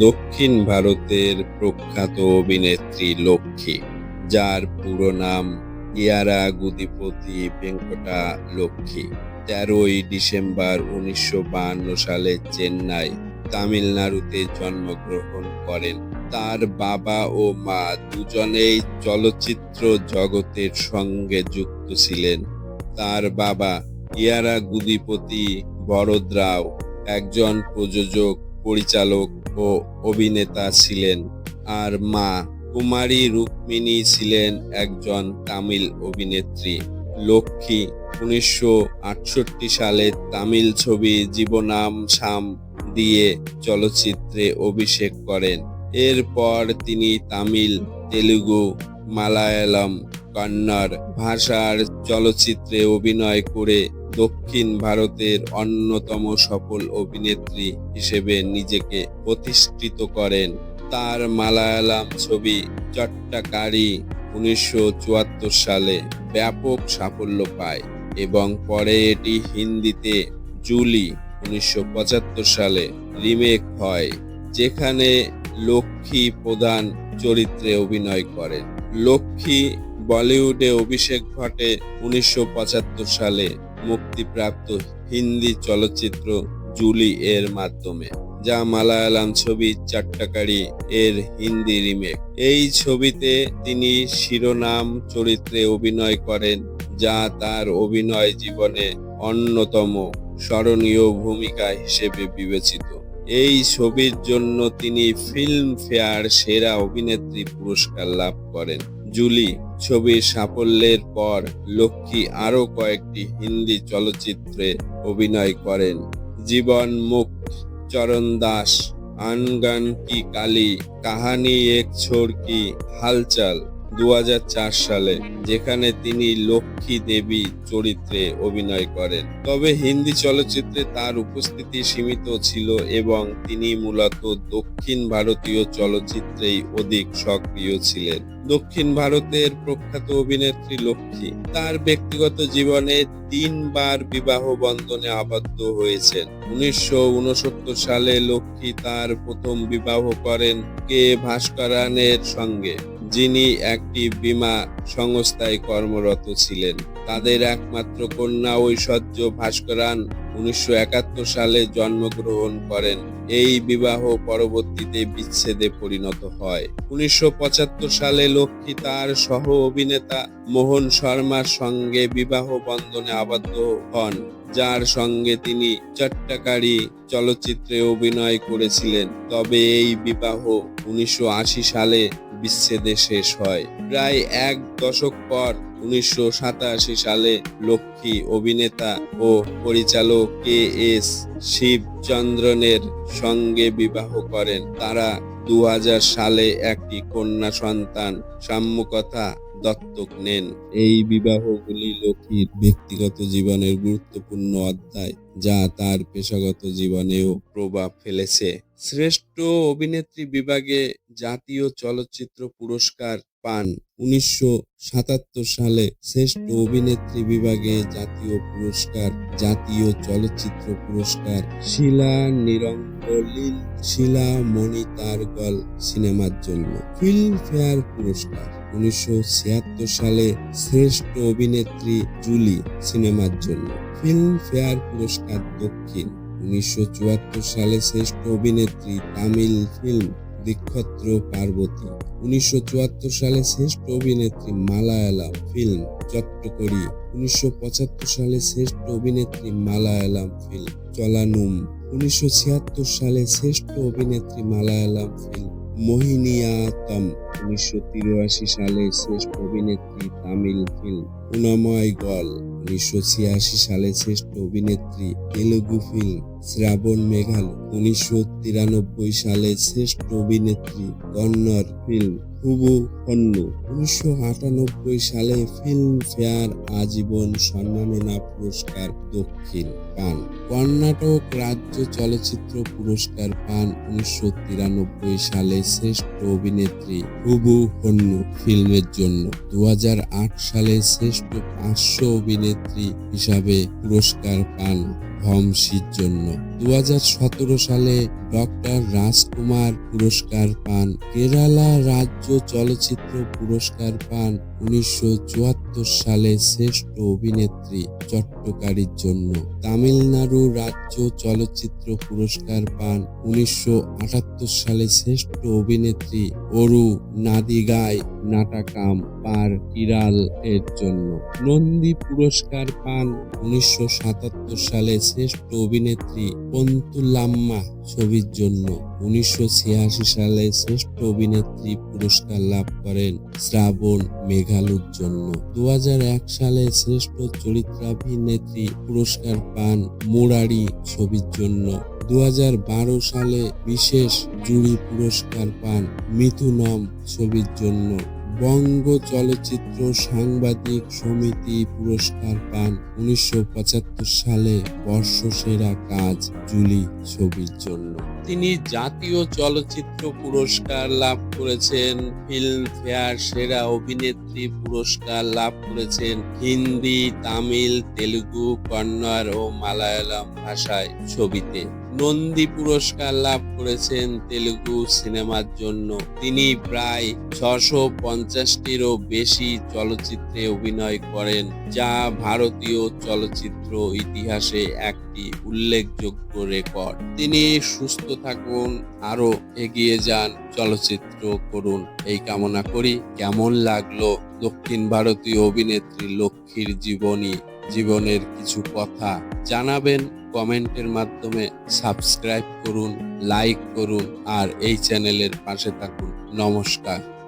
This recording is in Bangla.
দক্ষিণ ভারতের প্রখ্যাত অভিনেত্রী লক্ষ্মী, যার পুরো নাম ইয়ারা গুদিপতি ভেঙ্কটা লক্ষ্মী। তেরোই ডিসেম্বর উনিশশো সালে চেন্নাই, তামিলনাড়ুতে জন্মগ্রহণ করেন। তার বাবা ও মা দুজনেই চলচ্চিত্র জগতের সঙ্গে যুক্ত ছিলেন। তার বাবা ইয়ারা গুদিপতি বরদরাও একজন প্রযোজক পরিচালক ও অভিনেতা ছিলেন আর মা কুমারী রুক্মিণী ছিলেন একজন তামিল অভিনেত্রী। লক্ষ্মী উনিশশো আটষট্টি সালে তামিল ছবি জীবনাম সাম দিয়ে চলচ্চিত্রে অভিষেক করেন। এরপর তিনি তামিল, তেলুগু, মালায়ালাম, কন্নড় ভাষার চলচ্চিত্রে অভিনয় করে দক্ষিণ ভারতের অন্যতম সফল অভিনেত্রী হিসেবে নিজেকে প্রতিষ্ঠিত করেন। তার মালায়ালাম ছবি চট্টাকারি উনিশশো চুয়াত্তর সালে ব্যাপক সাফল্য পায় এবং পরে এটি হিন্দিতে জুলি উনিশশো পঁচাত্তর সালে রিমেক হয়, যেখানে লক্ষ্মী প্রধান চরিত্রে অভিনয় করেন। লক্ষ্মী বলিউডে অভিষেক ঘটে উনিশশো পঁচাত্তর সালে। মুক্তিপ্রাপ্ত হিন্দি চলচ্চিত্র জুলি এর মাধ্যমে, যা মালায়ালাম ছবি চাট্টাকারি এর হিন্দি রিমেক। এই ছবিতে তিনি শিরোনাম চরিত্রে অভিনয় করেন, যা তার অভিনয় জীবনে অন্যতম স্মরণীয় ভূমিকা হিসেবে বিবেচিত। এই ছবির জন্য তিনি ফিল্ম ফেয়ার সেরা অভিনেত্রী পুরস্কার লাভ করেন। জুলি ছবির সাফল্যের পর লক্ষ্মী আরও কয়েকটি হিন্দি চলচ্চিত্রে অভিনয় করেন। জীবন মুখ চরণ দাস, আনগান কি কালি, কাহানি এক ছোর কি, হালচাল। দু হাজার চার সালে, যেখানে তিনি লক্ষ্মী দেবী চরিত্রে অভিনয় করেন। তবে হিন্দি চলচ্চিত্রে তার উপস্থিতি সীমিত ছিল এবং তিনি মূলত দক্ষিণ ভারতীয় চলচ্চিত্রেই অধিক সক্রিয় ছিলেন। দক্ষিণ ভারতের প্রখ্যাত অভিনেত্রী লক্ষ্মী তার ব্যক্তিগত জীবনে তিনবার বিবাহ বন্ধনে আবদ্ধ হয়েছেন। উনিশশো উনসত্তর সালে লক্ষ্মী তার প্রথম বিবাহ করেন কে ভাস্করানের সঙ্গে। যিনি একটি বীমা সংস্থায় কর্মরত ছিলেন। তাদের একমাত্র কন্যা ঐশ্বর্য ভাস্করান উনিশশো একাত্তর সালে জন্মগ্রহণ করেন। এই বিবাহ পরবর্তীতে বিচ্ছেদে পরিণত হয়। উনিশশো পঁচাত্তর সালে লক্ষ্মী তার সহ অভিনেতা মোহন শর্মার সঙ্গে বিবাহ বন্ধনে আবদ্ধ হন, যার সঙ্গে তিনি চট্টাকারী চলচ্চিত্রে অভিনয় করেছিলেন। তবে এই বিবাহ উনিশশো আশি সালে বিচ্ছেদে শেষ হয়। প্রায় এক দশক পর উনিশশো সাতাশি সালে লক্ষ্মী অভিনেতা ও পরিচালক কে এস শিবচন্দ্রনের সঙ্গে বিবাহ করেন। তারা দু হাজার সালে একটি কন্যা সন্তান সাম্যকথা দত্তক নেন। এই বিবাহগুলি লক্ষ্মীর ব্যক্তিগত জীবনের গুরুত্বপূর্ণ অধ্যায়, যা তার পেশাগত জীবনেও প্রভাব ফেলেছে। শ্রেষ্ঠ অভিনেত্রী বিভাগে জাতীয় চলচ্চিত্র পুরস্কার পান। উনিশশো সাতাত্তর সালে শ্রেষ্ঠ অভিনেত্রী বিভাগে জাতীয় পুরস্কার, জাতীয় চলচ্চিত্র পুরস্কার, শিলা নিরঙ্গলীল শিলা মণিতারগল সিনেমার জন্য। ফিল্মফেয়ার পুরস্কার। উনিশশো সালে শ্রেষ্ঠ অভিনেত্রী জুলি সিনেমার জন্য ফিল্ম ফেয়ার পুরস্কার দক্ষিণ। উনিশশো চুয়াত্তর সালে শ্রেষ্ঠ অভিনেত্রী তামিল ফিল্ম দীক্ষত্র পার্বতী। উনিশশো চুয়াত্তর সালে শ্রেষ্ঠ অভিনেত্রী মালায়ালাম ফিল্ম চট্টকরি উনিশশো পঁচাত্তর সালে শ্রেষ্ঠ অভিনেত্রী মালায়ালাম ফিল্ম চলানুম। উনিশশো ছিয়াত্তর সালে শ্রেষ্ঠ অভিনেত্রী মালায়ালাম ফিল্ম মোহিনিয়াতম। উনিশশো সালে শ্রেষ্ঠ অভিনেত্রী তামিল ফিল্ম। উনাময় গল উনিশশো ছিয়াশি সালে শ্রেষ্ঠ অভিনেত্রী তেলুগু ফিল্ম শ্রাবণ মেঘাল উনিশশো তিরানব্বই সালে শ্রেষ্ঠ অভিনেত্রী কন্নড় ফিল্ম হুবু হন্নু উনিশশো আটানব্বই সালে ফিল্ম ফেয়ার আজীবন সম্মাননা পুরস্কার দক্ষিণ পান। কর্ণাটক রাজ্য চলচ্চিত্র পুরস্কার পান উনিশশো তিরানব্বই সালে শ্রেষ্ঠ অভিনেত্রী হুবু হন্নু ফিল্মের জন্য। দু হাজার আট সালে শ্রেষ্ঠ পার্শ্ব অভিনেত্রী হিসাবে পুরস্কার পান। ভমসির জন্য। দু হাজার সতেরো সালে ডক্টর রাজকুমার পুরস্কার পান। কেরালা রাজ্য চলচ্চিত্র পুরস্কার পান উনিশশো চুয়াত্তর সালে শ্রেষ্ঠ অভিনেত্রী চট্টকারীর জন্য। তামিলনাড়ু রাজ্য চলচ্চিত্র পুরস্কার পান উনিশশো আটাত্তর সালে শ্রেষ্ঠ অভিনেত্রী অরু নাদিগাই নাটাকাম পার কিরাল এর জন্য। নন্দী পুরস্কার পান উনিশশো সাতাত্তর সালে শ্রেষ্ঠ অভিনেত্রী পন্তুলাম্মা ছবির জন্য উনিশশো ছিয়াশি সালে শ্রেষ্ঠ অভিনেত্রী পুরস্কার লাভ করেন শ্রাবণ মেঘালুর জন্য। দু হাজার এক সালে শ্রেষ্ঠ চরিত্রাভিনেত্রী পুরস্কার পান মুরারি ছবির জন্য। দু হাজার বারো সালে বিশেষ জুরি পুরস্কার পান মিথুনম ছবির জন্য। বঙ্গ চলচ্চিত্র সাংবাদিক সমিতি পুরস্কার পান উনিশশো পঁচাত্তর সালে বর্ষসেরা কাজ জুলি ছবির জন্য। তিনি জাতীয় চলচ্চিত্র পুরস্কার লাভ করেছেন ফিল্ম ফেয়ার সেরা অভিনেত্রী পুরস্কার লাভ করেছেন হিন্দি, তামিল, তেলুগু, কন্নড় ও মালায়ালাম ভাষায় ছবিতে। নন্দী পুরস্কার লাভ করেছেন তেলুগু সিনেমার জন্য। তিনি প্রায় ছশো পঞ্চাশটিরও বেশি চলচ্চিত্রে অভিনয় করেন, যা ভারতীয় চলচ্চিত্র ইতিহাসে একটি উল্লেখযোগ্য রেকর্ড। তিনি সুস্থ থাকুন আরও এগিয়ে যান, চলচ্চিত্র করুন। এই কামনা করি। কেমন লাগল দক্ষিণ ভারতীয় অভিনেত্রী লক্ষ্মীর জীবনী, জীবনের কিছু কথা জানাবেন। কমেন্টের মাধ্যমে সাবস্ক্রাইব করুন লাইক করুন আর এই চ্যানেলের পাশে থাকুন। নমস্কার।